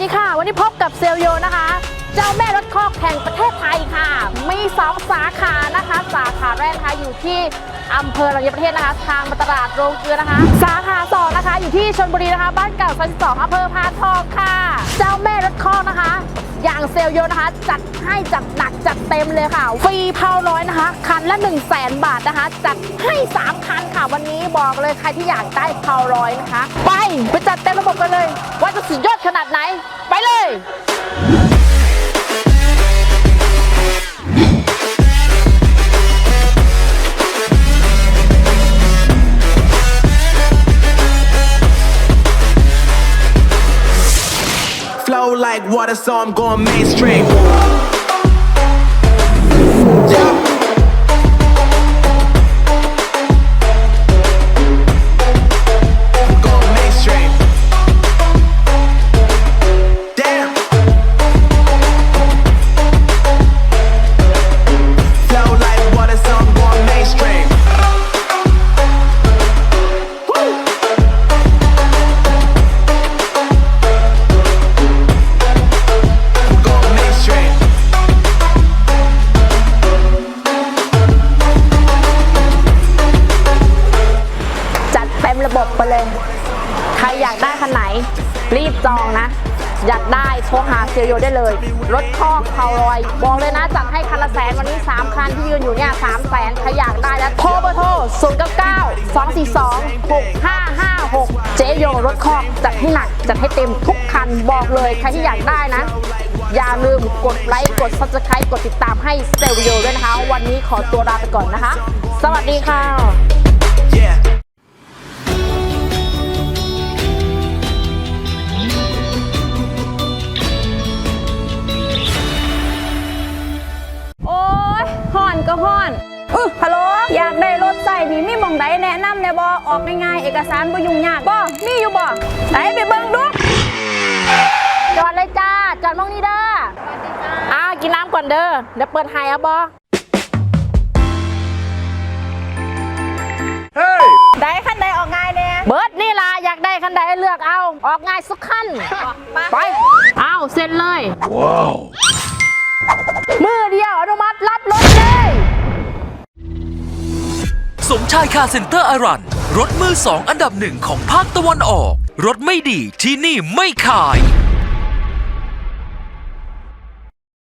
ดีค่ะ วันนี้พบกับเซลโยนะคะ เจ้าแม่รถคอกแห่งประเทศไทยค่ะ มีสองสาขานะคะ สาขาแรกนะคะอยู่ที่อำเภอรัญญประเทศนะคะ ทางตลาดโรงเกลือนะคะ สาขาสองนะคะ อยู่ที่ชลบุรีนะคะ บ้านเก่าซอย12อำเภอพานทองค่ะ เจ้าแม่รถคอกนะคะ อย่างเซลโยนะคะ จัดให้จัดหนักจัดเต็มเลยค่ะ ฟรีเพาร้อยนะคะ คันละ1 0 0 0 0แบาทนะคะ จัดให้ 3 ค่ะ วันนี้บอกเลยใครที่อยากได้พาวร้อยนะคะ ไป ไปจัดเต็มระบบกันเลย ว่าจะสุดยอดขนาดไหน ไปเลย Flow like water, so I'm going mainstream. ไปเลย ใครอยากได้คันไหน รีบจองนะ อยากได้โทรหาเซลโยได้เลย รถคอกเขาลอยบอกเลยนะจัดให้คันละแสนวันนี้ 3 คันที่ยืนอยู่เนี่ยสามแสนใครอยากได้แล้วโทรเบอร์โทร0 9 9 2 4 2 6 5 5 6 เจโยรถคอกจัดให้หนักจัดให้เต็มทุกคันบอกเลยใครที่อยากได้นะอย่าลืมกดไลค์ กด subscribe กดติดตามให้เซลโยด้วยนะคะ วันนี้ขอตัวลาไปก่อนนะคะ สวัสดีค่ะ อนก็ห่อนอือฮัลโหลอยากได้รถใส่นี่มีหมองใดแนะนำแน่บ่ออกง่ายๆเอกสารบ่ยุ่งยากบ่มีอยู่บ่ไหนไปเบิ่งดูจอดเลยจ้าจอดมองนี่เด้ออ่ากินน้ำก่อนเด้อเดี๋ยวเปิดไฮอะบอได้คันใดออกง่ายแน่เบิร์ดนี่ล่ะอยากได้คันใดเลือกเอาออกง่ายสักคันไปเอาเซ็นเลยว้าว มือเดียวอนุมัติรับรถเลย สมชายคาร์เซ็นเตอร์อารัน รถมือสองอันดับหนึ่งของภาคตะวันออก รถไม่ดีที่นี่ไม่ขาย